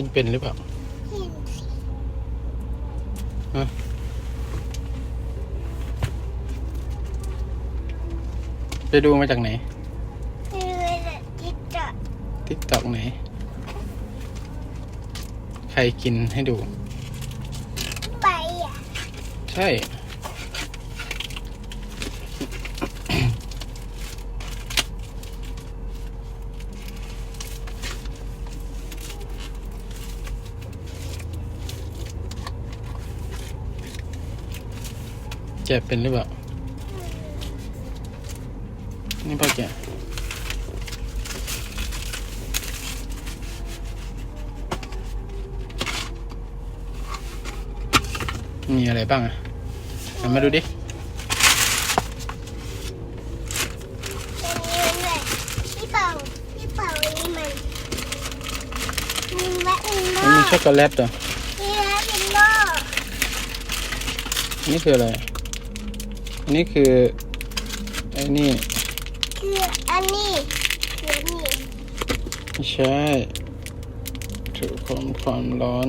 กินเป็นหรือเปล่าเห็นสิฮะไปดูมาจากไหนเรือจิตจะติ๊กตอกไหน ใครกินให้ดู ไปอะ ใช่ แกะเป็นหรือเปล่า นี่พ่อแกะมีอะไรบ้างอะเอามาดูดิเป็นเงินเลยพี่เป่าพี่เป่าอันนี้มันมีแวะอินโดมันมีช็อกโกแลตเหรอมีแวะอินโดอันนี้คืออะไร อันนี้คือไอ้นี่คืออันนี้คืออันนี้ ไม่ใช่ถูกความความร้อน